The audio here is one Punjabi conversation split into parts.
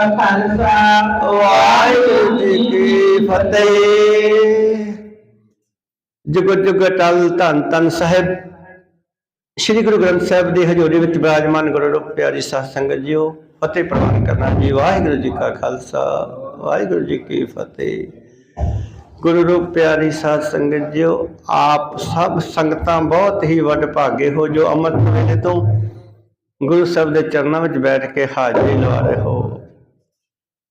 ਖਾਲਸਾ, ਵਾਹਿਗੁਰੂ ਜੀ ਕੀ ਫਤਿਹ। ਜੁਗ ਜੁਗ ਟਲ ਧੰਨ ਧੰਨ ਸਾਹਿਬ। ਸ੍ਰੀ ਗੁਰੂ ਗ੍ਰੰਥ ਸਾਹਿਬ ਦੀ ਹਜ਼ੂਰੀ ਵਿੱਚ ਬਿਰਾਜਮਾਨ ਗੁਰੂ ਰੂਪ ਪਿਆਰੀ ਸਾਧ ਸੰਗਤ ਜੀਓ, ਫਤਿਹ ਪ੍ਰਵਾਨ ਕਰਨਾ ਜੀ, ਵਾਹਿਗੁਰੂ ਜੀ ਕਾ ਖਾਲਸਾ, ਵਾਹਿਗੁਰੂ ਜੀ ਕੀ ਫਤਿਹ। ਗੁਰੂ ਰੂਪ ਪਿਆਰੀ ਸਾਧ ਸੰਗਤ ਜੀਓ, ਆਪ ਸਭ ਸੰਗਤਾਂ ਬਹੁਤ ਹੀ ਵੱਡ ਭਾਗੇ ਹੋ ਜੋ ਅੰਮ੍ਰਿਤ ਵੇਲੇ ਤੋਂ ਗੁਰੂ ਸਾਹਿਬ ਦੇ ਚਰਨਾਂ ਵਿੱਚ ਬੈਠ ਕੇ ਹਾਜ਼ਰੀ ਲਵਾ ਰਹੇ ਹੋ।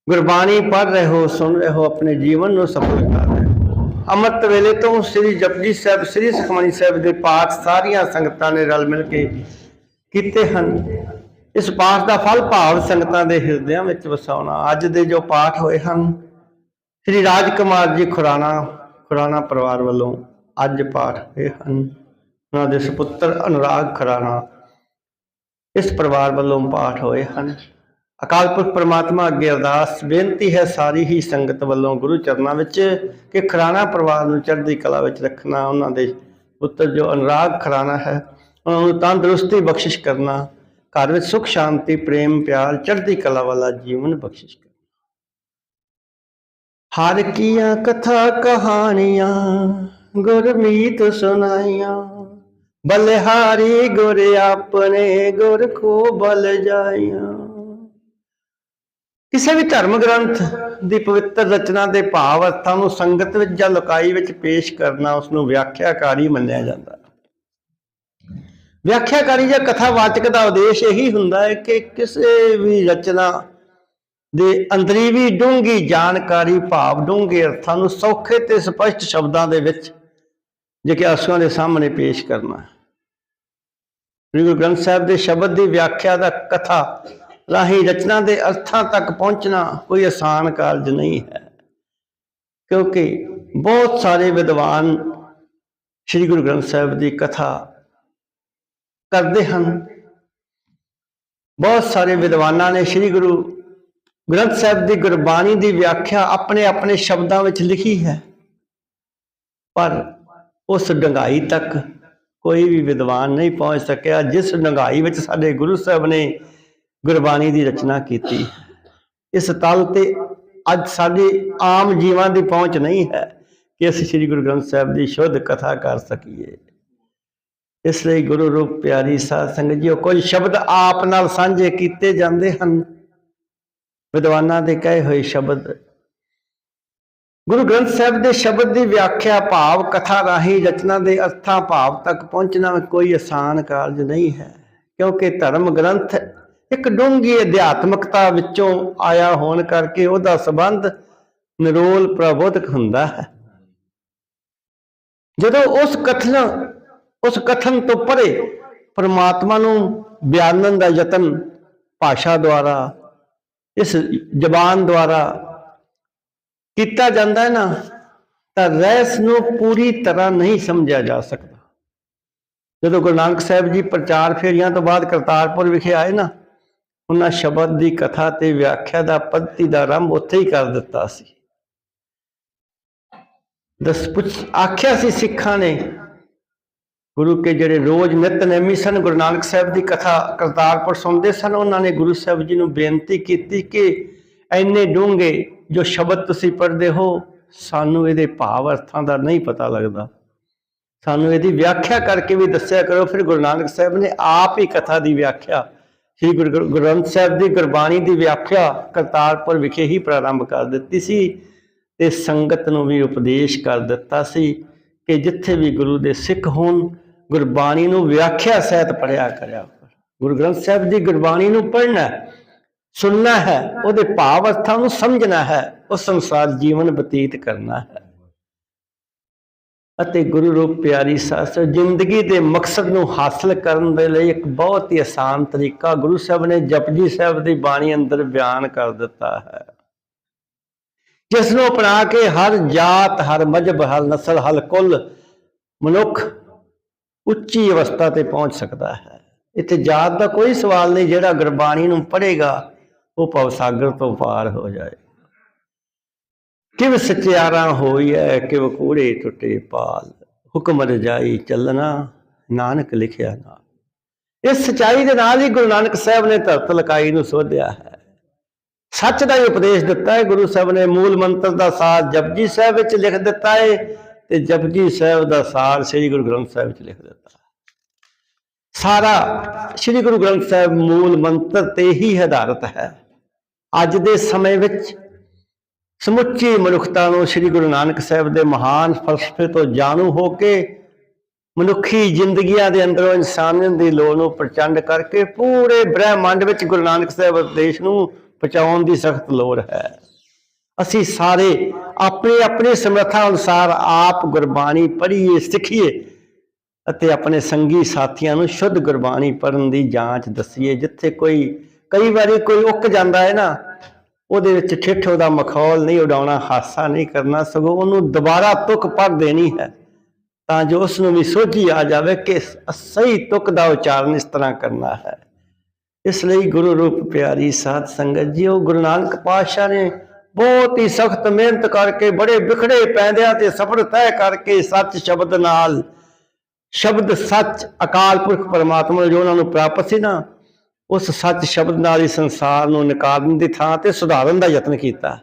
ਗੁਰਬਾਣੀ ਪੜ੍ਹ ਰਹੇ ਹੋ, ਸੁਣ ਰਹੇ ਹੋ, ਆਪਣੇ ਜੀਵਨ ਨੂੰ ਸਫਲ ਕਰ ਰਹੇ ਹੋ। ਅੰਮ੍ਰਿਤ ਵੇਲੇ ਤੋਂ ਸ੍ਰੀ ਜਪਜੀ ਸਾਹਿਬ, ਸ੍ਰੀ ਸੁਖਮਨੀ ਸਾਹਿਬ ਦੇ ਪਾਠ ਸਾਰੀਆਂ ਸੰਗਤਾਂ ਨੇ ਰਲ ਮਿਲ ਕੇ ਕੀਤੇ ਹਨ। ਇਸ ਪਾਠ ਦਾ ਫਲ ਭਾਵ ਸੰਗਤਾਂ ਦੇ ਹਿਰਦਿਆਂ ਵਿੱਚ ਵਸਾਉਣਾ। ਅੱਜ ਦੇ ਜੋ ਪਾਠ ਹੋਏ ਹਨ, ਸ੍ਰੀ ਰਾਜ ਕੁਮਾਰ ਜੀ ਖੁਰਾਣਾ ਖੁਰਾਣਾ ਪਰਿਵਾਰ ਵੱਲੋਂ ਅੱਜ ਪਾਠ ਹੋਏ ਹਨ। ਉਹਨਾਂ ਦੇ ਸੁਪੁੱਤਰ ਅਨੁਰਾਗ ਖੁਰਾਣਾ ਇਸ ਪਰਿਵਾਰ ਵੱਲੋਂ ਪਾਠ ਹੋਏ ਹਨ। ਅਕਾਲ ਪੁਰਖ ਪ੍ਰਮਾਤਮਾ ਅੱਗੇ ਅਰਦਾਸ, ਬੇਨਤੀ ਹੈ ਸਾਰੀ ਹੀ ਸੰਗਤ ਵੱਲੋਂ ਗੁਰੂ ਚਰਨਾਂ ਵਿੱਚ ਕਿ ਖਰਾਣਾ ਪਰਿਵਾਰ ਨੂੰ ਚੜ੍ਹਦੀ ਕਲਾ ਵਿੱਚ ਰੱਖਣਾ, ਉਹਨਾਂ ਦੇ ਪੁੱਤਰ ਜੋ ਅਨੁਰਾਗ ਖਰਾਣਾ ਹੈ, ਉਹਨਾਂ ਨੂੰ ਤੰਦਰੁਸਤੀ ਬਖਸ਼ਿਸ਼ ਕਰਨਾ, ਘਰ ਵਿੱਚ ਸੁਖ, ਸ਼ਾਂਤੀ, ਪ੍ਰੇਮ, ਪਿਆਰ, ਚੜ੍ਹਦੀ ਕਲਾ ਵਾਲਾ ਜੀਵਨ ਬਖਸ਼ਿਸ਼ ਕਰਨਾ। ਹਰ ਕੀਆਂ ਕਥਾ ਕਹਾਣੀਆਂ ਗੁਰਮੀਤ ਸੁਨਾਈਆਂ ਬਲਿਹਾਰੀ ਗੁਰ ਆਪਣੇ ਗੁਰ ਕੋ ਬਲ ਜਾਈਆਂ। ਕਿਸੇ ਵੀ ਧਰਮ ਗ੍ਰੰਥ ਦੀ ਪਵਿੱਤਰ ਰਚਨਾ ਦੇ ਭਾਵ ਅਰਥਾਂ ਨੂੰ ਸੰਗਤ ਵਿੱਚ ਜਾਂ ਲੋਕਾਈ ਵਿੱਚ ਪੇਸ਼ ਕਰਨਾ ਉਸ ਨੂੰ ਵਿਆਖਿਆਕਾਰੀ ਮੰਨਿਆ ਜਾਂਦਾ ਵਿਆਖਿਆਕਾਰੀ ਜਾਂ ਕਥਾਵਾਚਕ ਦਾ ਉਦੇਸ਼ ਇਹੀ ਹੁੰਦਾ ਹੈ ਕਿ ਕਿਸੇ ਵੀ ਰਚਨਾ ਦੇ ਅੰਦਰੀ ਵੀ ਡੂੰਗੀ ਜਾਣਕਾਰੀ ਭਾਵ ਡੂੰਘੇ ਅਰਥਾਂ ਨੂੰ ਸੌਖੇ ਤੇ ਸਪਸ਼ਟ ਸ਼ਬਦਾਂ ਦੇ ਵਿੱਚ ਜਿਕਿਆਸੂਆਂ ਦੇ ਸਾਹਮਣੇ ਪੇਸ਼ ਕਰਨਾ ਗੁਰੂ ਗ੍ਰੰਥ ਸਾਹਿਬ ਦੇ ਸ਼ਬਦ ਦੀ ਵਿਆਖਿਆ ਦਾ ਕਥਾ ਰਾਹੀਂ ਰਚਨਾ ਦੇ ਅਰਥਾਂ ਤੱਕ ਪਹੁੰਚਣਾ ਕੋਈ ਆਸਾਨ ਕਾਰਜ ਨਹੀਂ ਹੈ। ਕਿਉਂਕਿ ਬਹੁਤ ਸਾਰੇ ਵਿਦਵਾਨ ਸ੍ਰੀ ਗੁਰੂ ਗ੍ਰੰਥ ਸਾਹਿਬ ਦੀ ਕਥਾ ਕਰਦੇ ਹਨ। ਬਹੁਤ ਸਾਰੇ ਵਿਦਵਾਨਾਂ ਨੇ ਸ੍ਰੀ ਗੁਰੂ ਗ੍ਰੰਥ ਸਾਹਿਬ ਦੀ ਗੁਰਬਾਣੀ ਦੀ ਵਿਆਖਿਆ ਆਪਣੇ ਆਪਣੇ ਸ਼ਬਦਾਂ ਵਿੱਚ ਲਿਖੀ ਹੈ। ਪਰ ਉਸ ਡੰਗਾਈ ਤੱਕ ਕੋਈ ਵੀ ਵਿਦਵਾਨ ਨਹੀਂ ਪਹੁੰਚ ਸਕਿਆ, ਜਿਸ ਡੰਗਾਈ ਵਿੱਚ ਸਾਡੇ ਗੁਰੂ ਸਾਹਿਬ ਨੇ ਗੁਰਬਾਣੀ ਦੀ ਰਚਨਾ ਕੀਤੀ। ਇਸ ਤਲ ਤੇ ਅੱਜ ਸਾਡੀ ਆਮ ਜੀਵਾਂ ਦੀ ਪਹੁੰਚ ਨਹੀਂ ਹੈ ਕਿ ਅਸੀਂ ਸ੍ਰੀ ਗੁਰੂ ਗ੍ਰੰਥ ਸਾਹਿਬ ਦੀ ਸ਼ੁੱਧ ਕਥਾ ਕਰ ਸਕੀਏ। ਇਸ ਲਈ ਗੁਰੂ ਰੂਪ ਪਿਆਰੀ ਸਾਧ ਸੰਗਤ ਜੀਓ, ਕੁਝ ਸ਼ਬਦ ਆਪ ਨਾਲ ਸਾਂਝੇ ਕੀਤੇ ਜਾਂਦੇ ਹਨ। ਵਿਦਵਾਨਾਂ ਦੇ ਕਹੇ ਹੋਏ ਸ਼ਬਦ। ਗੁਰੂ ਗ੍ਰੰਥ ਸਾਹਿਬ ਦੇ ਸ਼ਬਦ ਦੀ ਵਿਆਖਿਆ ਭਾਵ ਕਥਾ ਰਾਹੀਂ ਰਚਨਾ ਦੇ ਅਰਥਾਂ ਭਾਵ ਤੱਕ ਪਹੁੰਚਣਾ ਕੋਈ ਆਸਾਨ ਕਾਰਜ ਨਹੀਂ ਹੈ, ਕਿਉਂਕਿ ਧਰਮ ਗ੍ਰੰਥ ਇੱਕ ਡੂੰਘੀ ਅਧਿਆਤਮਕਤਾ ਵਿੱਚੋਂ ਆਇਆ ਹੋਣ ਕਰਕੇ ਉਹਦਾ ਸੰਬੰਧ ਨਿਰੋਲ ਪ੍ਰਬੋਧਕ ਹੁੰਦਾ ਹੈ। ਜਦੋਂ ਉਸ ਕਥਨ ਉਸ ਕਥਨ ਤੋਂ ਪਰੇ ਪਰਮਾਤਮਾ ਨੂੰ ਬਿਆਨਣ ਦਾ ਯਤਨ ਭਾਸ਼ਾ ਦੁਆਰਾ, ਇਸ ਜ਼ਬਾਨ ਦੁਆਰਾ ਕੀਤਾ ਜਾਂਦਾ ਹੈ ਨਾ, ਤਾਂ ਰਹਿਸ ਨੂੰ ਪੂਰੀ ਤਰ੍ਹਾਂ ਨਹੀਂ ਸਮਝਿਆ ਜਾ ਸਕਦਾ। ਜਦੋਂ ਗੁਰੂ ਨਾਨਕ ਸਾਹਿਬ ਜੀ ਪ੍ਰਚਾਰ ਫੇਰੀਆਂ ਤੋਂ ਬਾਅਦ ਕਰਤਾਰਪੁਰ ਵਿਖੇ ਆਏ ਨਾ ਉਹਨਾਂ ਸ਼ਬਦ ਦੀ ਕਥਾ ਤੇ ਵਿਆਖਿਆ ਦਾ ਪੱਧਤੀ ਦਾ ਆਰੰਭ ਉੱਥੇ ਹੀ ਕਰ ਦਿੱਤਾ ਸੀ। ਦਸ ਆਖਿਆ ਸੀ ਸਿੱਖਾਂ ਨੇ, ਗੁਰੂ ਕੇ ਜਿਹੜੇ ਰੋਜ਼ ਨਿਤਨੇਮੀ ਸਨ, ਗੁਰੂ ਨਾਨਕ ਸਾਹਿਬ ਦੀ ਕਥਾ ਕਰਤਾਰਪੁਰ ਸੁਣਦੇ ਸਨ, ਉਹਨਾਂ ਨੇ ਗੁਰੂ ਸਾਹਿਬ ਜੀ ਨੂੰ ਬੇਨਤੀ ਕੀਤੀ ਕਿ ਐਨੇ ਡੂੰਘੇ ਜੋ ਸ਼ਬਦ ਤੁਸੀਂ ਪੜ੍ਹਦੇ ਹੋ, ਸਾਨੂੰ ਇਹਦੇ ਭਾਵ ਅਰਥਾਂ ਦਾ ਨਹੀਂ ਪਤਾ ਲੱਗਦਾ। ਸਾਨੂੰ ਇਹਦੀ ਵਿਆਖਿਆ ਕਰਕੇ ਵੀ ਦੱਸਿਆ ਕਰੋ, ਫਿਰ ਗੁਰੂ ਨਾਨਕ ਸਾਹਿਬ ਨੇ ਆਪ ਹੀ ਕਥਾ ਦੀ ਵਿਆਖਿਆ ਸ੍ਰੀ ਗੁਰੂ ਗ੍ਰੰਥ ਸਾਹਿਬ ਦੀ ਗੁਰਬਾਣੀ ਦੀ ਵਿਆਖਿਆ ਕਰਤਾਰਪੁਰ ਵਿਖੇ ਹੀ ਪ੍ਰਾਰੰਭ ਕਰ ਦਿੱਤੀ ਸੀ ਤੇ ਸੰਗਤ ਨੂੰ ਵੀ ਉਪਦੇਸ਼ ਕਰ ਦਿੱਤਾ ਸੀ ਕਿ ਜਿੱਥੇ ਵੀ ਗੁਰੂ ਦੇ ਸਿੱਖ ਹੋਣ, ਗੁਰਬਾਣੀ ਨੂੰ ਵਿਆਖਿਆ ਸਹਿਤ ਪੜਿਆ ਕਰਿਆ ਗੁਰੂ ਗ੍ਰੰਥ ਸਾਹਿਬ ਦੀ ਗੁਰਬਾਣੀ ਨੂੰ ਪੜ੍ਹਨਾ ਸੁਣਨਾ ਹੈ, ਉਹਦੇ ਭਾਵ ਅਰਥਾਂ ਨੂੰ ਸਮਝਣਾ ਹੈ ਉਸ ਸੰਸਾਰ ਜੀਵਨ ਬਤੀਤ ਕਰਨਾ ਹੈ। ਅਤੇ ਗੁਰੂ ਰੂਪ ਪਿਆਰੀ ਸਾਸਰ ਜ਼ਿੰਦਗੀ ਦੇ ਮਕਸਦ ਨੂੰ ਹਾਸਲ ਕਰਨ ਦੇ ਲਈ ਇੱਕ ਬਹੁਤ ਹੀ ਆਸਾਨ ਤਰੀਕਾ ਗੁਰੂ ਸਾਹਿਬ ਨੇ ਜਪਜੀ ਸਾਹਿਬ ਦੀ ਬਾਣੀ ਅੰਦਰ ਬਿਆਨ ਕਰ ਦਿੱਤਾ ਹੈ। ਜਿਸ ਨੂੰ ਅਪਣਾ ਕੇ ਹਰ ਜਾਤ, ਹਰ ਮਜਬ ਹਰ ਨਸਲ, ਹਰ ਕੁੱਲ ਮਨੁੱਖ ਉੱਚੀ ਅਵਸਥਾ ਤੇ ਪਹੁੰਚ ਸਕਦਾ ਹੈ। ਇੱਥੇ ਜਾਤ ਦਾ ਕੋਈ ਸਵਾਲ ਨਹੀਂ, ਜਿਹੜਾ ਗੁਰਬਾਣੀ ਨੂੰ ਪੜ੍ਹੇਗਾ, ਉਹ ਭਵਸਾਗਰ ਤੋਂ ਪਾਰ ਹੋ ਜਾਏ। ਕਿਵ ਸਚਿਆਰਾ ਹੋਈਐ, ਕਿਵ ਕੂੜੇ ਟੁੱਟੇ ਪਾਲ। ਹੁਕਮ ਰਜਾਈ ਚੱਲਣਾ, ਨਾਨਕ ਲਿਖਿਆ ਨਾ। ਇਸ ਸਚਾਈ ਦੇ ਨਾਲ ਹੀ ਗੁਰੂ ਨਾਨਕ ਸਾਹਿਬ ਨੇ ਧਰਤ ਲਕਾਈ ਨੂੰ ਸੋਧਿਆ ਹੈ। ਸੱਚ ਦਾ ਹੀ ਉਪਦੇਸ਼ ਦਿੱਤਾ ਹੈ। ਗੁਰੂ ਸਾਹਿਬ ਨੇ ਮੂਲ ਮੰਤਰ ਦਾ ਸਾਰ ਜਪਜੀ ਸਾਹਿਬ ਵਿੱਚ ਲਿਖ ਦਿੱਤਾ ਹੈ ਤੇ ਜਪਜੀ ਸਾਹਿਬ ਦਾ ਸਾਰ ਸ੍ਰੀ ਗੁਰੂ ਗ੍ਰੰਥ ਸਾਹਿਬ ਵਿੱਚ ਲਿਖ ਦਿੱਤਾ। ਸਾਰਾ ਸ੍ਰੀ ਗੁਰੂ ਗ੍ਰੰਥ ਸਾਹਿਬ ਮੂਲ ਮੰਤਰ ਤੇ ਹੀ ਆਧਾਰਿਤ ਹੈ। ਅੱਜ ਦੇ ਸਮੇਂ ਵਿੱਚ ਸਮੁੱਚੀ ਮਨੁੱਖਤਾ ਨੂੰ ਸ੍ਰੀ ਗੁਰੂ ਨਾਨਕ ਸਾਹਿਬ ਦੇ ਮਹਾਨ ਫਲਸਫੇ ਤੋਂ ਜਾਣੂ ਹੋ ਕੇ ਮਨੁੱਖੀ ਜ਼ਿੰਦਗੀਆਂ ਦੇ ਅੰਦਰੋਂ ਇਨਸਾਨੀਅਤ ਦੀ ਲੋੜ ਨੂੰ ਪ੍ਰਚੰਡ ਕਰਕੇ ਪੂਰੇ ਬ੍ਰਹਿਮੰਡ ਵਿੱਚ ਗੁਰੂ ਨਾਨਕ ਸਾਹਿਬ ਉਪਦੇਸ਼ ਨੂੰ ਪਹੁੰਚਾਉਣ ਦੀ ਸਖਤ ਲੋੜ ਹੈ। ਅਸੀਂ ਸਾਰੇ ਆਪਣੀ ਆਪਣੀ ਸਮਰੱਥਾ ਅਨੁਸਾਰ ਆਪ ਗੁਰਬਾਣੀ ਪੜ੍ਹੀਏ, ਸਿੱਖੀਏ ਅਤੇ ਆਪਣੇ ਸੰਗੀ ਸਾਥੀਆਂ ਨੂੰ ਸ਼ੁੱਧ ਗੁਰਬਾਣੀ ਪੜਨ ਦੀ ਜਾਂਚ ਦਸੀਏ, ਜਿੱਥੇ ਕੋਈ ਕਈ ਵਾਰੀ ਕੋਈ ਉੱਕ ਜਾਂਦਾ ਹੈ ਨਾ ਉਹਦੇ ਵਿੱਚ ਠਿੱਠ ਉਹਦਾ ਮਖੌਲ ਨਹੀਂ ਉਡਾਉਣਾ, ਹਾਸਾ ਨਹੀਂ ਕਰਨਾ, ਸਗੋਂ ਉਹਨੂੰ ਦੁਬਾਰਾ ਤੁਕ ਪੜ ਦੇਣੀ ਹੈ। ਤਾਂ ਜੋ ਉਸ ਨੂੰ ਵੀ ਸੋਝੀ ਆ ਜਾਵੇ ਕਿ ਸਹੀ ਤੁਕ ਦਾ ਉਚਾਰਨ ਇਸ ਤਰ੍ਹਾਂ ਕਰਨਾ ਹੈ। ਇਸ ਲਈ ਗੁਰੂ ਰੂਪ ਪਿਆਰੀ ਸਾਧ ਸੰਗਤ ਜੀ ਉਹ ਗੁਰੂ ਨਾਨਕ ਪਾਤਸ਼ਾਹ ਨੇ ਬਹੁਤ ਹੀ ਸਖਤ ਮਿਹਨਤ ਕਰਕੇ ਬੜੇ ਵਿਖੜੇ ਪੈਂਦਿਆਂ ਤੇ ਸਫਰ ਤੈਅ ਕਰਕੇ ਸੱਚ ਸ਼ਬਦ ਨਾਲ, ਸ਼ਬਦ ਸੱਚ ਅਕਾਲ ਪੁਰਖ ਪਰਮਾਤਮਾ ਜੋ ਉਹਨਾਂ ਨੂੰ ਪ੍ਰਾਪਤ ਸੀ ਨਾ ਉਸ ਸੱਚ ਸ਼ਬਦ ਨਾਲ ਹੀ ਸੰਸਾਰ ਨੂੰ ਨਕਾਰਨ ਦੀ ਥਾਂ ਤੇ ਸੁਧਾਰਨ ਦਾ ਯਤਨ ਕੀਤਾ।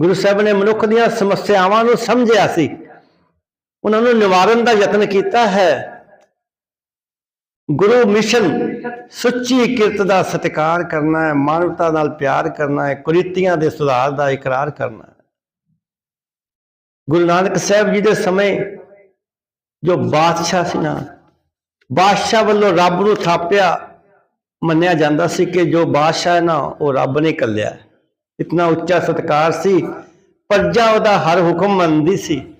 ਗੁਰੂ ਸਾਹਿਬ ਨੇ ਮਨੁੱਖ ਦੀਆਂ ਸਮੱਸਿਆਵਾਂ ਨੂੰ ਸਮਝਿਆ ਸੀ। ਉਹਨਾਂ ਨੂੰ ਨਿਵਾਰਨ ਦਾ ਯਤਨ ਕੀਤਾ ਹੈ। ਗੁਰੂ ਮਿਸ਼ਨ ਸੁੱਚੀ ਕਿਰਤ ਦਾ ਸਤਿਕਾਰ ਕਰਨਾ ਹੈ, ਮਾਨਵਤਾ ਨਾਲ ਪਿਆਰ ਕਰਨਾ ਹੈ, ਕੁਰੀਤੀਆਂ ਦੇ ਸੁਧਾਰ ਦਾ ਇਕਰਾਰ ਕਰਨਾ ਹੈ। ਗੁਰੂ ਨਾਨਕ ਸਾਹਿਬ ਜੀ ਦੇ ਸਮੇਂ ਜੋ ਬਾਦਸ਼ਾਹ ਸੀ ਨਾ ਬਾਦਸ਼ਾਹ ਵੱਲੋਂ ਰੱਬ ਨੂੰ ਥਾਪਿਆ, ਮੰਨਿਆ ਜਾਂਦਾ ਸੀ ਕਿ ਜੋ ਬਾਦਸ਼ਾਹ ਨਾ, ਉਹ ਰੱਬ ਨੇ ਕੱਲਿਆ। ਇਤਨਾ ਉੱਚਾ ਸਤਕਾਰ ਸੀ, ਪਰਜਾ ਉਹਦਾ ਹਰ ਹੁਕਮ ਮੰਨਦੀ ਸੀ।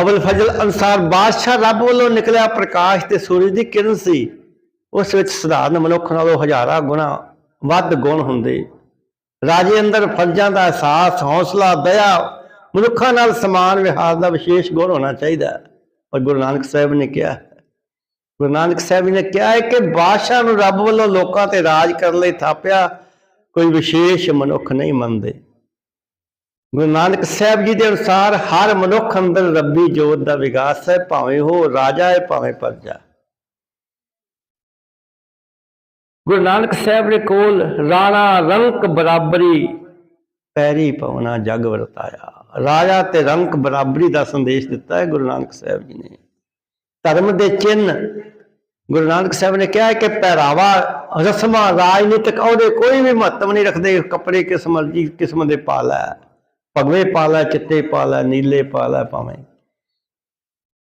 ਅਵਲ ਫਜ਼ਲ ਅਨਸਾਰ ਬਾਦਸ਼ਾਹ ਰੱਬ ਵੱਲੋਂ ਨਿਕਲਿਆ ਪ੍ਰਕਾਸ਼ ਤੇ ਸੂਰਜ ਦੀ ਕਿਰਨ ਸੀ। ਉਸ ਵਿੱਚ ਸਧਾਰਨ ਮਨੁੱਖ ਨਾਲੋਂ ਹਜ਼ਾਰਾਂ ਗੁਣਾ ਵੱਧ ਗੁਣ ਹੁੰਦੇ। ਰਾਜੇ ਅੰਦਰ ਫਰਜ਼ਾਂ ਦਾ ਅਹਿਸਾਸ, ਹੌਸਲਾ, ਦਇਆ, ਮਨੁੱਖਾਂ ਨਾਲ ਸਮਾਨ ਵਿਹਾਰ ਦਾ ਵਿਸ਼ੇਸ਼ ਗੁਣ ਹੋਣਾ ਚਾਹੀਦਾ। ਹੈ। ਪਰ ਗੁਰੂ ਨਾਨਕ ਸਾਹਿਬ ਨੇ ਕਿਹਾ ਗੁਰੂ ਨਾਨਕ ਸਾਹਿਬ ਜੀ ਨੇ ਕਿਹਾ ਹੈ ਕਿ ਬਾਦਸ਼ਾਹ ਨੂੰ ਰੱਬ ਵੱਲੋਂ ਲੋਕਾਂ ਤੇ ਰਾਜ ਕਰਨ ਲਈ ਥਾਪਿਆ ਕੋਈ ਵਿਸ਼ੇਸ਼ ਮਨੁੱਖ ਨਹੀਂ ਮੰਨਦੇ। ਗੁਰੂ ਨਾਨਕ ਸਾਹਿਬ ਜੀ ਦੇ ਅਨੁਸਾਰ ਹਰ ਮਨੁੱਖ ਅੰਦਰ ਰੱਬੀ ਜੋਤ ਦਾ ਵਿਕਾਸ ਹੈ, ਭਾਵੇਂ ਉਹ ਰਾਜਾ ਹੈ, ਭਾਵੇਂ ਪਰਜਾ। ਗੁਰੂ ਨਾਨਕ ਸਾਹਿਬ ਦੇ ਕੋਲ ਰਾਣਾ ਰੰਕ ਬਰਾਬਰੀ ਪੈਰੀ ਪਵਨਾ ਜਗ ਵਰਤਾਇਆ। ਰਾਜਾ ਤੇ ਰੰਕ ਬਰਾਬਰੀ ਦਾ ਸੰਦੇਸ਼ ਦਿੱਤਾ ਹੈ ਗੁਰੂ ਨਾਨਕ ਸਾਹਿਬ ਜੀ ਨੇ। ਧਰਮ ਦੇ ਚਿੰਨ ਗੁਰੂ ਨਾਨਕ ਸਾਹਿਬ ਨੇ ਕਿਹਾ ਕਿ ਪਹਿਰਾਵਾ ਰਸਮਾਂ, ਰਾਜਨੀਤਿਕ ਅਹੁਦੇ ਕੋਈ ਵੀ ਮਹੱਤਵ ਨਹੀਂ ਰੱਖਦੇ, ਕੱਪੜੇ ਕਿਸ ਮਰਜ਼ੀ ਕਿਸਮ ਦੇ ਪਾ ਲੈ, ਭਗਵੇ ਪਾ ਲੈ, ਚਿੱਟੇ ਪਾ ਲੈ, ਨੀਲੇ ਪਾ ਲੈ ਭਾਵੇਂ।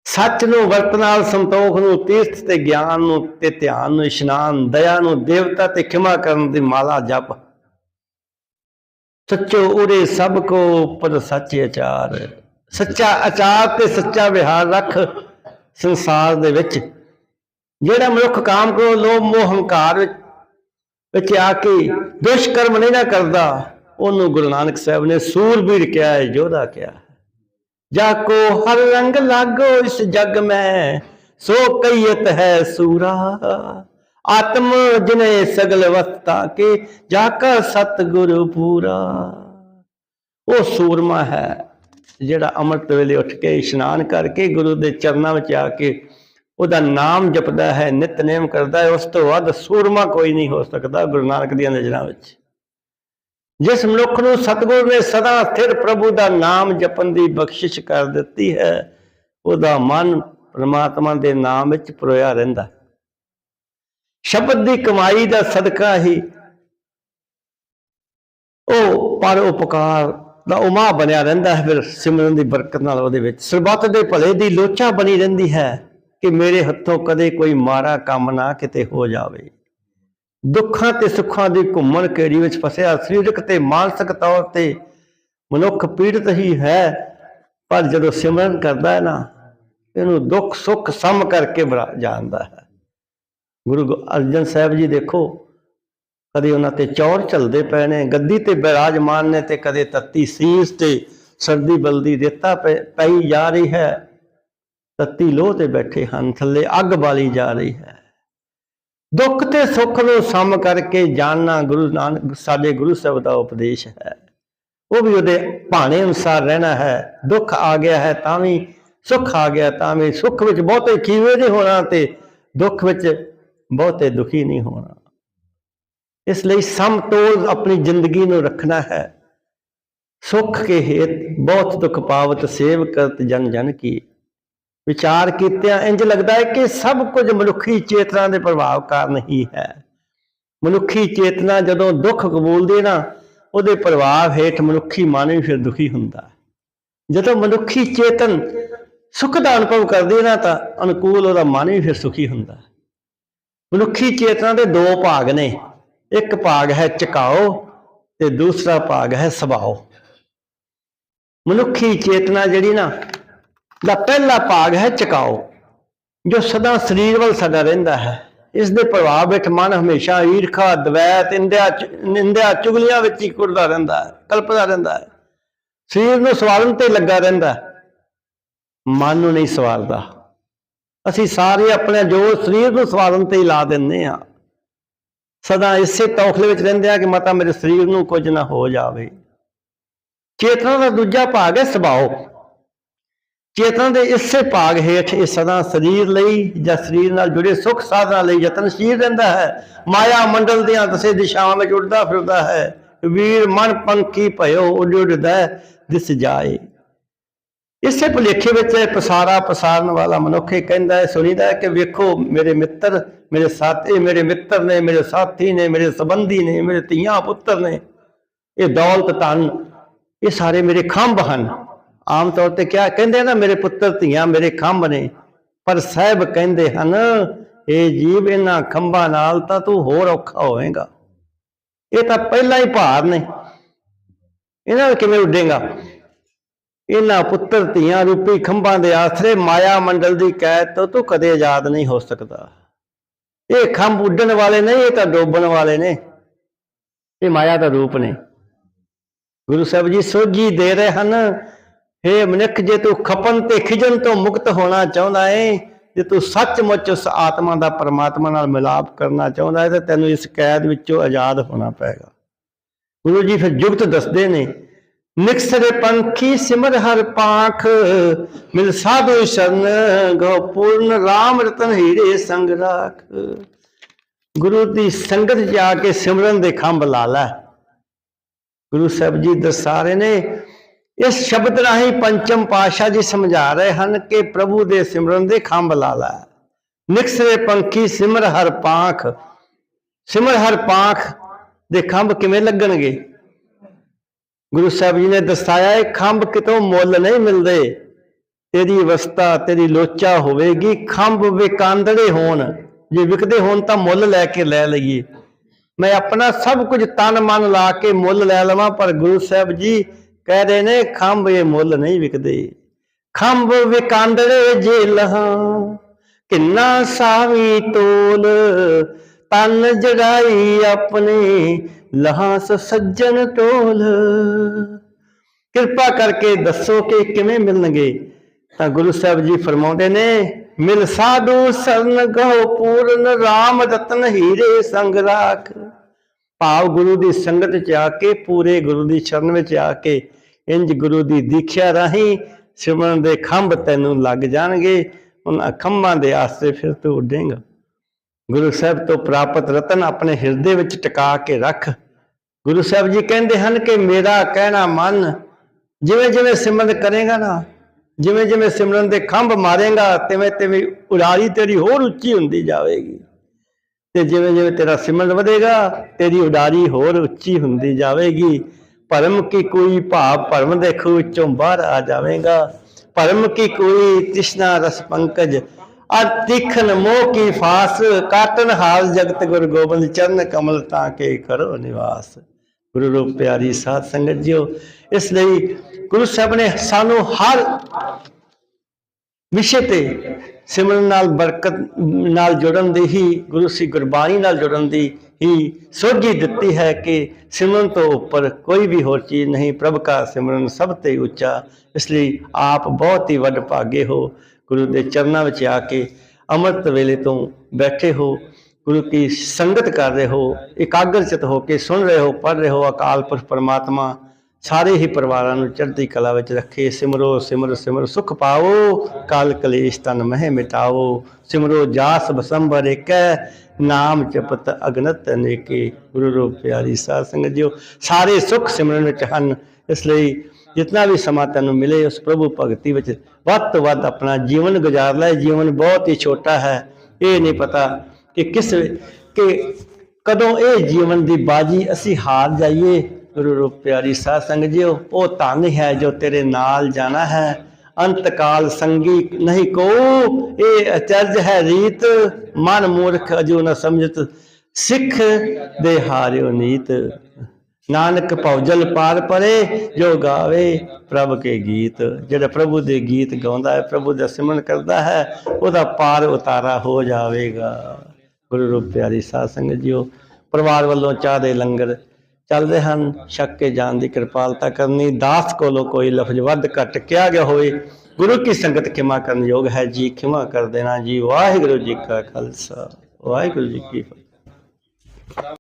ਸੱਚ ਨੂੰ ਵਰਤ ਨਾਲ, ਸੰਤੋਖ ਨੂੰ, ਤੀਰਥ ਤੇ ਗਿਆਨ ਨੂੰ, ਤੇ ਧਿਆਨ ਨੂੰ, ਇਸ਼ਨਾਨ, ਦਇਆ ਨੂੰ, ਦੇਵਤਾ ਤੇ ਖਿਮਾ ਕਰਨ ਦੀ ਮਾਲਾ ਜਪ। ਸੱਚੋ ਉਰੇ ਸਭ ਕੋ ਉੱਪਰ ਸੱਚ ਆਚਾਰ। ਸੱਚਾ ਆਚਾਰ ਤੇ ਸੱਚਾ ਵਿਹਾਰ ਰੱਖ। ਸੰਸਾਰ ਦੇ ਵਿੱਚ, ਜਿਹੜਾ ਮਨੁੱਖ ਕਾਮ ਕੋ ਲੋਭ, ਮੋਹ, ਹੰਕਾਰ ਵਿੱਚ ਆ ਕੇ ਦੁਸ਼ਕਰਮ ਨਹੀਂ ਨਾ ਕਰਦਾ, ਉਹਨੂੰ ਗੁਰੂ ਨਾਨਕ ਸਾਹਿਬ ਨੇ ਸੂਰਬੀਰ ਕਿਹਾ ਹੈ, ਯੋਧਾ ਕਿਹਾ ਜਾ ਕੋ ਹਰ ਰੰਗ ਲਾਗੋ ਇਸ ਜਗ ਮੈਂ, ਸੋ ਕਈਤ ਹੈ ਸੂਰਾ। ਆਤਮ ਜਿਨੇ ਸਗਲ ਵਸਤਾ ਕੇ, ਜਾ ਕਾ ਸਤਿਗੁਰ ਪੂਰਾ। ਉਹ ਸੂਰਮਾ ਹੈ ਜਿਹੜਾ ਅੰਮ੍ਰਿਤ ਵੇਲੇ ਉੱਠ ਕੇ ਇਸ਼ਨਾਨ ਕਰਕੇ ਗੁਰੂ ਦੇ ਚਰਨਾਂ ਵਿੱਚ ਆ ਕੇ ਉਹਦਾ ਨਾਮ ਜਪਦਾ ਹੈ ਨਿਤਨੇਮ ਕਰਦਾ ਹੈ, ਉਸ ਤੋਂ ਵੱਧ ਸੂਰਮਾ ਕੋਈ ਨਹੀਂ ਹੋ ਸਕਦਾ ਗੁਰੂ ਨਾਨਕ ਦੀਆਂ ਨਜ਼ਰਾਂ ਵਿੱਚ। ਜਿਸ ਮਨੁੱਖ ਨੂੰ ਸਤਿਗੁਰ ਨੇ ਸਦਾ ਸਥਿਰ ਪ੍ਰਭੂ ਦਾ ਨਾਮ ਜਪਣ ਦੀ ਬਖਸ਼ਿਸ਼ ਕਰ ਦਿੱਤੀ ਹੈ, ਉਹਦਾ ਮਨ ਪ੍ਰਮਾਤਮਾ ਦੇ ਨਾਮ ਵਿੱਚ ਪਰੋਇਆ ਰਹਿੰਦਾ ਸ਼ਬਦ ਦੀ ਕਮਾਈ ਦਾ ਸਦਕਾ ਹੀ ਉਹ ਪਰ ਉਪਕਾਰ ਦਾ ਉਮਾ ਬਣਿਆ ਰਹਿੰਦਾ ਹੈ, ਫਿਰ ਸਿਮਰਨ ਦੀ ਬਰਕਤ ਨਾਲ ਉਹਦੇ ਵਿੱਚ। ਸਰਬੱਤ ਦੇ ਭਲੇ ਦੀ ਲੋਚਾ ਬਣੀ ਰਹਿੰਦੀ ਹੈ ਕਿ ਮੇਰੇ ਹੱਥੋਂ ਕਦੇ ਕੋਈ ਮਾੜਾ ਕੰਮ ਨਾ ਕਿਤੇ ਹੋ ਜਾਵੇ। ਦੁੱਖਾਂ ਤੇ ਸੁੱਖਾਂ ਦੀ ਘੁੰਮਣ ਘੇਰੀ ਵਿੱਚ ਫਸਿਆ, ਸਰੀਰਕ ਤੇ ਮਾਨਸਿਕ ਤੌਰ ਤੇ ਮਨੁੱਖ ਪੀੜਤ ਹੀ ਹੈ, ਪਰ ਜਦੋਂ ਸਿਮਰਨ ਕਰਦਾ ਹੈ ਨਾ, ਇਹਨੂੰ ਦੁੱਖ ਸੁੱਖ ਸਮ ਕਰਕੇ ਬਰਾ- ਜਾਣਦਾ ਹੈ। ਗੁਰੂ ਗੋ- ਅਰਜਨ ਸਾਹਿਬ ਜੀ ਦੇਖੋ ਕਦੇ ਉਹਨਾਂ ਤੇ ਚੌਰ ਚੱਲਦੇ ਪਏ ਨੇ ਗੱਦੀ ਤੇ ਬਿਰਾਜਮਾਨ ਨੇ ਤੇ ਕਦੇ ਤੱਤੀ ਸੀਸ ਤੇ ਸਰਦੀ ਬਲਦੀ ਰੇਤਾ ਪੈ- ਪਈ ਜਾ ਰਹੀ ਹੈ। ਤੱਤੀ ਲੋਹ ਤੇ ਬੈਠੇ ਹਨ, ਥੱਲੇ ਅੱਗ ਬਾਲੀ ਜਾ ਰਹੀ ਹੈ। ਦੁੱਖ ਤੇ ਸੁੱਖ ਨੂੰ ਸਮ ਕਰਕੇ ਜਾਣਨਾ ਗੁਰੂ ਨਾਨਕ, ਸਾਡੇ ਗੁਰੂ ਸਾਹਿਬ ਦਾ ਉਪਦੇਸ਼ ਹੈ। ਉਹ ਵੀ ਉਹਦੇ ਭਾਣੇ ਅਨੁਸਾਰ ਰਹਿਣਾ ਹੈ। ਦੁੱਖ ਆ ਗਿਆ ਹੈ ਤਾਂ ਵੀ ਸੁੱਖ ਆ ਗਿਆ, ਤਾਂ ਵੀ ਸੁੱਖ ਵਿੱਚ ਬਹੁਤੇ ਖੀਵੇ ਨਹੀਂ ਹੋਣਾ ਤੇ ਦੁੱਖ ਵਿੱਚ ਬਹੁਤੇ ਦੁਖੀ ਨਹੀਂ ਹੋਣਾ। ਇਸ ਲਈ ਸਮਤੋਲ ਆਪਣੀ ਜ਼ਿੰਦਗੀ ਨੂੰ ਰੱਖਣਾ ਹੈ। ਸੁਖ ਕੇ ਹੇਤ ਬਹੁਤ ਦੁਖ ਪਾਵਤ ਸੇਵ ਕਰਤ ਜਨ ਜਨ ਕੀ। ਵਿਚਾਰ ਕੀਤਿਆਂ ਇੰਜ ਲੱਗਦਾ ਹੈ ਕਿ ਸਭ ਕੁਝ ਮਨੁੱਖੀ ਚੇਤਨਾ ਦੇ ਪ੍ਰਭਾਵ ਕਾਰਨ ਹੀ ਹੈ। ਮਨੁੱਖੀ ਚੇਤਨਾ ਜਦੋਂ ਦੁੱਖ ਕਬੂਲਦੀ ਨਾ ਉਹਦੇ ਪ੍ਰਭਾਵ ਹੇਠ ਮਨੁੱਖੀ ਮਨ ਵੀ ਫਿਰ ਦੁਖੀ ਹੁੰਦਾ ਜਦੋਂ ਮਨੁੱਖੀ ਚੇਤਨ ਸੁੱਖ ਦਾ ਅਨੁਭਵ ਕਰਦੇ ਨਾ ਤਾਂ ਅਨੁਕੂਲ ਉਹਦਾ ਮਨ ਵੀ ਫਿਰ ਸੁਖੀ ਹੁੰਦਾ ਮਨੁੱਖੀ ਚੇਤਨਾ ਦੇ ਦੋ ਭਾਗ ਨੇ। ਇੱਕ ਭਾਗ ਹੈ ਚਕਾਓ ਤੇ ਦੂਸਰਾ ਭਾਗ ਹੈ ਸੁਭਾਓ ਮਨੁੱਖੀ ਚੇਤਨਾ ਜਿਹੜੀ ਨਾ, ਦਾ ਪਹਿਲਾ ਭਾਗ ਹੈ ਚਕਾਓ ਜੋ ਸਦਾ ਸਰੀਰ ਵੱਲ ਸਦਾ ਰਹਿੰਦਾ ਹੈ। ਇਸ ਦੇ ਪ੍ਰਭਾਵ ਵਿੱਚ ਮਨ ਹਮੇਸ਼ਾ ਈਰਖਾ, ਦਵੈਤ ਇੰਦਿਆ ਨਿੰਦਿਆ ਚੁਗਲੀਆਂ ਵਿੱਚ ਹੀ ਕੁਰਦਾ ਰਹਿੰਦਾ ਹੈ, ਕਲਪਦਾ ਰਹਿੰਦਾ ਹੈ। ਸਰੀਰ ਨੂੰ ਸਵਾਰਨ ਤੇ ਲੱਗਾ ਰਹਿੰਦਾ ਮਨ ਨੂੰ ਨਹੀਂ ਸਵਾਰਦਾ। ਅਸੀਂ ਸਾਰੇ ਆਪਣੇ ਜੋ ਸਰੀਰ ਨੂੰ ਸਵਾਰਨ ਤੇ ਹੀ ਲਾ ਦਿੰਦੇ ਆ ਸਦਾ ਇਸੇ ਤੌਖਲੇ ਵਿੱਚ ਰਹਿੰਦੇ ਆ ਕਿ ਮਾਤਾ ਮੇਰੇ ਸਰੀਰ ਨੂੰ ਕੁਝ ਨਾ ਹੋ ਜਾਵੇ। ਚੇਤਨਾ ਦਾ ਦੂਜਾ ਭਾਗ ਹੈ ਸੁਭਾਅ। ਚੇਤਨਾ ਦੇ ਇਸੇ ਭਾਗ ਹੇਠ ਇਹ ਸਦਾ ਸਰੀਰ ਲਈ ਜਾਂ ਸਰੀਰ ਨਾਲ ਜੁੜੇ ਸੁੱਖ ਸਾਧਨਾਂ ਲਈ ਯਤਨਸ਼ੀਲ ਰਹਿੰਦਾ ਹੈ। ਮਾਇਆ ਮੰਡਲ ਦੀਆਂ ਦਸੇ ਦਿਸ਼ਾਵਾਂ ਵਿੱਚ ਉੱਡਦਾ ਫਿਰਦਾ ਹੈ। ਵੀਰ ਮਨ ਪੰਖੀ ਭਇਓ ਉੱਡ ਉੱਡਦਾ ਦਿਸ ਜਾਏ। ਇਸੇ ਭੁਲੇਖੇ ਵਿੱਚ ਇਹ ਪਸਾਰਾ, ਪਸਾਰਨ ਵਾਲਾ ਮਨੁੱਖ ਇਹ ਕਹਿੰਦਾ ਹੈ, ਸੁਣੀਦਾ ਹੈ ਕਿ ਵੇਖੋ, ਮੇਰੇ ਮਿੱਤਰ, ਮੇਰੇ ਸਾਥੀ, ਮੇਰੇ ਮਿੱਤਰ ਨੇ, ਮੇਰੇ ਸਾਥੀ ਨੇ, ਮੇਰੇ ਸੰਬੰਧੀ ਨੇ, ਮੇਰੇ ਧੀਆਂ, ਪੁੱਤਰ ਨੇ, ਇਹ ਦੌਲਤ ਧਨ, ਇਹ ਸਾਰੇ ਮੇਰੇ ਖੰਭ ਹਨ। ਆਮ ਤੌਰ ਤੇ ਕਿਹਾ ਕਹਿੰਦੇ ਨਾ, ਮੇਰੇ ਪੁੱਤਰ, ਧੀਆਂ ਮੇਰੇ ਖੰਭ ਨੇ, ਪਰ ਸਾਹਿਬ ਕਹਿੰਦੇ ਹਨ ਇਹ ਜੀਵ, ਇਹਨਾਂ ਖੰਭਾਂ ਨਾਲ ਤਾਂ ਤੂੰ ਹੋਰ ਔਖਾ ਹੋਵੇਂਗਾ। ਇਹ ਤਾਂ ਪਹਿਲਾਂ ਹੀ ਭਾਰ ਨੇ। ਇਹਨਾਂ ਨਾਲ ਕਿਵੇਂ ਉੱਡੇਗਾ? ਇਹਨਾਂ ਪੁੱਤਰ ਧੀਆਂ ਰੂਪੀ ਖੰਭਾਂ ਦੇ ਆਸਰੇ ਮਾਇਆ ਮੰਡਲ ਦੀ ਕੈਦ ਤੋਂ ਤੂੰ ਕਦੇ ਆਜ਼ਾਦ ਨਹੀਂ ਹੋ ਸਕਦਾ। ਇਹ ਖੰਭ ਉੱਡਣ ਵਾਲੇ ਨਹੀਂ ਇਹ ਤਾਂ ਡੋਬਣ ਵਾਲੇ ਨੇ। ਇਹ ਮਾਇਆ ਦਾ ਰੂਪ ਨੇ। ਗੁਰੂ ਸਾਹਿਬ ਜੀ ਸੋਝੀ ਦੇ ਰਹੇ ਹਨ हे ਮਨੁੱਖ, ਜੇ ਤੂੰ ਖਪਨ ਤੇ ਖਿਜਣ ਤੋਂ ਮੁਕਤ ਹੋਣਾ ਚਾਹੁੰਦਾ ਏ, ਜੇ ਤੂੰ ਸੱਚਮੁੱਚ ਉਸ ਆਤਮਾ ਦਾ ਪਰਮਾਤਮਾ ਨਾਲ ਮਿਲਾਪ ਕਰਨਾ ਚਾਹੁੰਦਾ ਏ, ਤਾਂ ਤੈਨੂੰ ਇਸ ਕੈਦ ਵਿੱਚੋਂ ਆਜ਼ਾਦ ਹੋਣਾ ਪਏਗਾ। ਗੁਰੂ ਜੀ ਫਿਰ ਜੁਗਤ ਦੱਸਦੇ ਨੇ ਨਿਕਸਰੇ ਪੰਖੀ ਸਿਮਰ ਹਰ ਪਾਖ, ਮਿਲ ਸਾਧੂ ਸ਼ਰਨ ਗੋ ਪੂਰਨ RAM ਰਤਨ ਹੀਰੇ ਸੰਗ ਰਾਖ। ਗੁਰੂ ਦੀ ਸੰਗਤ ਜਾ ਕੇ ਸਿਮਰਨ ਦੇ ਖੰਭ ਲਾ ਲੈ। ਗੁਰੂ ਸਾਹਿਬ ਜੀ ਦਰਸਾ ਰਹੇ ਨੇ, ਇਸ ਸ਼ਬਦ ਰਾਹੀਂ ਪੰਚਮ ਪਾਸ਼ਾ ਜੀ ਸਮਝਾ ਰਹੇ ਹਨ ਕਿ ਪ੍ਰਭੂ ਦੇ ਸਿਮਰਨ ਦੇ ਖੰਭ ਲਾ ਲੈ। ਨਿਕਸਰੇ ਪੰਖੀ ਸਿਮਰ ਹਰ ਪਾਖ, ਸਿਮਰ ਹਰ ਪਾਖ ਦੇ ਖੰਭ ਕਿਵੇਂ ਲੱਗਣਗੇ? ਗੁਰੂ ਸਾਹਿਬ ਜੀ ਨੇ ਦੱਸਾਇਆ ਇਹ ਖੰਭ ਕਿਤੋਂ ਮੁੱਲ ਨਹੀਂ ਮਿਲਦੇ। ਤੇਰੀ ਅਵਸਥਾ, ਤੇਰੀ ਲੋਚਾ ਹੋਵੇਗੀ, ਖੰਭ ਵਿਕਾਂਦੜੇ ਹੋਣ। ਜੇ ਵਿਕਦੇ ਹੋਣ ਤਾਂ ਮੁੱਲ ਲੈ ਕੇ ਲੈ ਲਈਏ। ਮੈਂ ਆਪਣਾ ਸਭ ਕੁਝ ਤਨ ਮਨ ਲਾ ਕੇ ਮੁੱਲ ਲੈ ਲਵਾਂ, ਪਰ ਗੁਰੂ ਸਾਹਿਬ ਜੀ ਕਹਿ ਰਹੇ ਨੇ, ਖੰਭ ਇਹ ਮੁੱਲ ਨਹੀਂ ਵਿਕਦੇ। ਖੰਭ ਵਿਕਾਂਦੜੇ ਜੇ ਲਹਾਂ ਕਿੰਨਾ ਸਾਵੀ ਤੋਲ ਤਨ ਜੜਾਈ ਆਪਣੇ, ਲਹਾਸ ਸੱਜਣ ਟੋਲ ਕਿਰਪਾ ਕਰਕੇ ਦੱਸੋ ਕਿ ਕਿਵੇਂ ਮਿਲਣਗੇ? ਤਾਂ ਗੁਰੂ ਸਾਹਿਬ ਜੀ ਫਰਮਾਉਂਦੇ ਨੇ, ਮਿਲ ਸਾਧੂ ਸਰਨ ਗੋ ਪੂਰਨ RAM ਰਤਨ ਹੀਰੇ ਸੰਗ ਰਾਖ। ਭਾਵ ਗੁਰੂ ਦੀ ਸੰਗਤ ਚ ਆ ਕੇ, ਪੂਰੇ ਗੁਰੂ ਦੀ ਸ਼ਰਨ ਵਿੱਚ ਆ ਕੇ, ਇੰਜ ਗੁਰੂ ਦੀ ਦੀਖਿਆ ਰਾਹੀਂ ਸਿਮਰਨ ਦੇ ਖੰਭ ਤੈਨੂੰ ਲੱਗ ਜਾਣਗੇ। ਉਹਨਾਂ ਖੰਭਾਂ ਦੇ ਆਸਰੇ ਫਿਰ ਤੂੰ ਉੱਡੇਗਾ। ਗੁਰੂ ਸਾਹਿਬ ਤੋਂ ਪ੍ਰਾਪਤ ਰਤਨ ਆਪਣੇ ਹਿਰਦੇ ਵਿੱਚ ਟਿਕਾ ਕੇ ਰੱਖ। ਗੁਰੂ ਸਾਹਿਬ ਜੀ ਕਹਿੰਦੇ ਹਨ ਕਿ ਮੇਰਾ ਕਹਿਣਾ ਮੰਨ, ਜਿਵੇਂ ਜਿਵੇਂ ਸਿਮਰਨ ਕਰੇਗਾ ਨਾ, ਜਿਵੇਂ ਜਿਵੇਂ ਸਿਮਰਨ ਦੇ ਖੰਭ ਮਾਰੇਗਾ, ਤਿਵੇਂ ਤਿਵੇਂ ਉਡਾਰੀ ਤੇਰੀ ਹੋਰ ਉੱਚੀ ਹੁੰਦੀ ਜਾਵੇਗੀ। ਤੇ ਜਿਵੇਂ ਜਿਵੇਂ ਤੇਰਾ ਸਿਮਰਨ ਵਧੇਗਾ, ਤੇਰੀ ਉਡਾਰੀ ਹੋਰ ਉੱਚੀ ਹੁੰਦੀ ਜਾਵੇਗੀ। ਭਰਮ ਕੀ ਕੋਈ ਭਾਵ ਭਰਮ ਦੇ ਖੂਹ ਵਿੱਚੋਂ ਬਾਹਰ ਆ ਜਾਵੇਗਾ। ਭਰਮ ਕੀ ਕੋਈ ਤ੍ਰਿਸ਼ਨਾ ਰਸ ਪੰਕਜ ਅਤਿਖਨ ਮੋਹ ਕੀ ਫਾਸ ਕਾਟਨ ਹਾਲ ਜਗਤ ਗੁਰ ਗੋਬਿੰਦ ਚਰਨ ਕਮਲ ਤਾਂ ਕੇ ਕਰੋ ਨਿਵਾਸ। ਗੁਰੂ ਰੂਪ ਪਿਆਰੀ ਸਾਧ ਸੰਗਤ ਜੀਓ, ਇਸ ਲਈ ਗੁਰੂ ਸਾਹਿਬ ਨੇ ਸਾਨੂੰ ਹਰ ਵਿਸ਼ੇ ਤੇ ਸਿਮਰਨ ਨਾਲ ਬਰਕਤ ਨਾਲ ਜੁੜਨ ਦੀ ਹੀ, ਗੁਰੂ ਸੀ ਗੁਰਬਾਣੀ ਨਾਲ ਜੁੜਨ ਦੀ ਹੀ ਸੋਝੀ ਦਿੱਤੀ ਹੈ ਕਿ ਸਿਮਰਨ ਤੋਂ ਉੱਪਰ ਕੋਈ ਵੀ ਹੋਰ ਚੀਜ਼ ਨਹੀਂ, ਪ੍ਰਭ ਦਾ ਸਿਮਰਨ ਸਭ ਤੇ ਉੱਚਾ। ਇਸ ਲਈ ਆਪ ਬਹੁਤ ਹੀ ਵੱਡ ਭਾਗੇ ਹੋ। ਗੁਰੂ ਦੇ ਚਰਨਾਂ ਵਿੱਚ ਆ ਕੇ ਅੰਮ੍ਰਿਤ ਵੇਲੇ ਤੋਂ ਬੈਠੇ ਹੋ, ਗੁਰੂ ਕੀ ਸੰਗਤ ਕਰ ਰਹੇ ਹੋ ਇਕਾਗਰਚਿਤ ਹੋ ਕੇ ਸੁਣ ਰਹੇ ਹੋ, ਪੜ੍ਹ ਰਹੇ ਹੋ, ਅਕਾਲ ਪੁਰਖ ਪਰਮਾਤਮਾ ਸਾਰੇ ਹੀ ਪਰਿਵਾਰਾਂ ਨੂੰ ਚੜ੍ਹਦੀ ਕਲਾ ਵਿੱਚ ਰੱਖੇ, ਸਿਮਰੋ, ਸਿਮਰ ਸਿਮਰ, ਸੁਖ ਪਾਓ, ਕਾਲ ਕਲੇਸ਼ ਤਨ ਮਹਿ ਮਿਟਾਓ, ਸਿਮਰੋ ਜਾਸ ਬਸੰਬਰ ਏਕੈ, ਨਾਮ ਜਪਤ ਅਗਨਤ ਅਨੇਕੇ ਗੁਰੂ ਰੂਪ ਪਿਆਰੀ ਸਾਧ ਸੰਗਤ ਜੀਓ, ਸਾਰੇ ਸੁਖ ਸਿਮਰਨ ਵਿੱਚ ਹਨ, ਇਸ ਲਈ ਜਿਤਨਾ ਵੀ ਸਮਾਂ ਤੈਨੂੰ ਮਿਲੇ ਉਸ ਪ੍ਰਭੂ ਭਗਤੀ ਵਿੱਚ ਵੱਧ ਤੋਂ ਵੱਧ ਆਪਣਾ ਜੀਵਨ ਗੁਜ਼ਾਰ ਲੈ। ਜੀਵਨ ਬਹੁਤ ਹੀ ਛੋਟਾ ਹੈ। ਇਹ ਨਹੀਂ ਪਤਾ ਕਿ ਕਿਸ ਕਿ ਕਦੋਂ ਇਹ ਜੀਵਨ ਦੀ ਬਾਜੀ ਅਸੀਂ ਹਾਰ ਜਾਈਏ। ਗੁਰੂ ਰੂਪ ਪਿਆਰੀ ਸਾਧ ਸੰਗਤ ਜੀਓ, ਉਹ ਧਨ ਹੈ ਜੋ ਤੇਰੇ ਨਾਲ ਜਾਣਾ ਹੈ। ਅੰਤ ਕਾਲ ਸੰਗੀ ਨਹੀਂ ਕੋ। ਇਹ ਅਚਰਜ ਹੈ ਰੀਤ। ਮਨ ਮੂਰਖ ਅਜੂ ਨਾ ਸਮਝਤ। ਸਿੱਖ ਦੇ ਹਾਰਿਓ ਨੀਤ। ਨਾਨਕ ਭੌਜਲ ਪਾਰ ਪਰੇ, ਜੋ ਗਾਵੇ ਪ੍ਰਭ ਕੇ ਗੀਤ। ਜਿਹੜਾ ਪ੍ਰਭੂ ਦੇ ਗੀਤ ਗਾਉਂਦਾ ਹੈ, ਪ੍ਰਭੂ ਦਾ ਸਿਮਰਨ ਕਰਦਾ ਹੈ, ਉਹਦਾ ਪਾਰ ਉਤਾਰਾ ਹੋ ਜਾਵੇਗਾ। ਗੁਰੂ ਰੂਪ ਪਿਆਰੀ ਸਾਧ ਸੰਗਤ ਜੀਓ, ਪਰਿਵਾਰ ਵੱਲੋਂ ਚਾਹ ਦੇ ਲੰਗਰ ਚੱਲਦੇ ਹਨ। ਛੱਕ ਕੇ ਜਾਣ ਦੀ ਕਿਰਪਾਲਤਾ ਕਰਨੀ, ਦਾਸ ਕੋਲੋਂ ਕੋਈ ਲਫ਼ਜ਼ ਵੱਧ ਘੱਟ ਕਿਹਾ ਗਿਆ ਹੋਵੇ। ਗੁਰੂ ਕੀ ਸੰਗਤ ਖਿਮਾ ਕਰਨ ਯੋਗ ਹੈ? ਜੀ ਖਿਮਾ ਕਰ ਦੇਣਾ ਜੀ। ਵਾਹਿਗੁਰੂ ਜੀ ਕਾ ਖਾਲਸਾ। ਵਾਹਿਗੁਰੂ ਜੀ ਕੀ ਫਤਿਹ।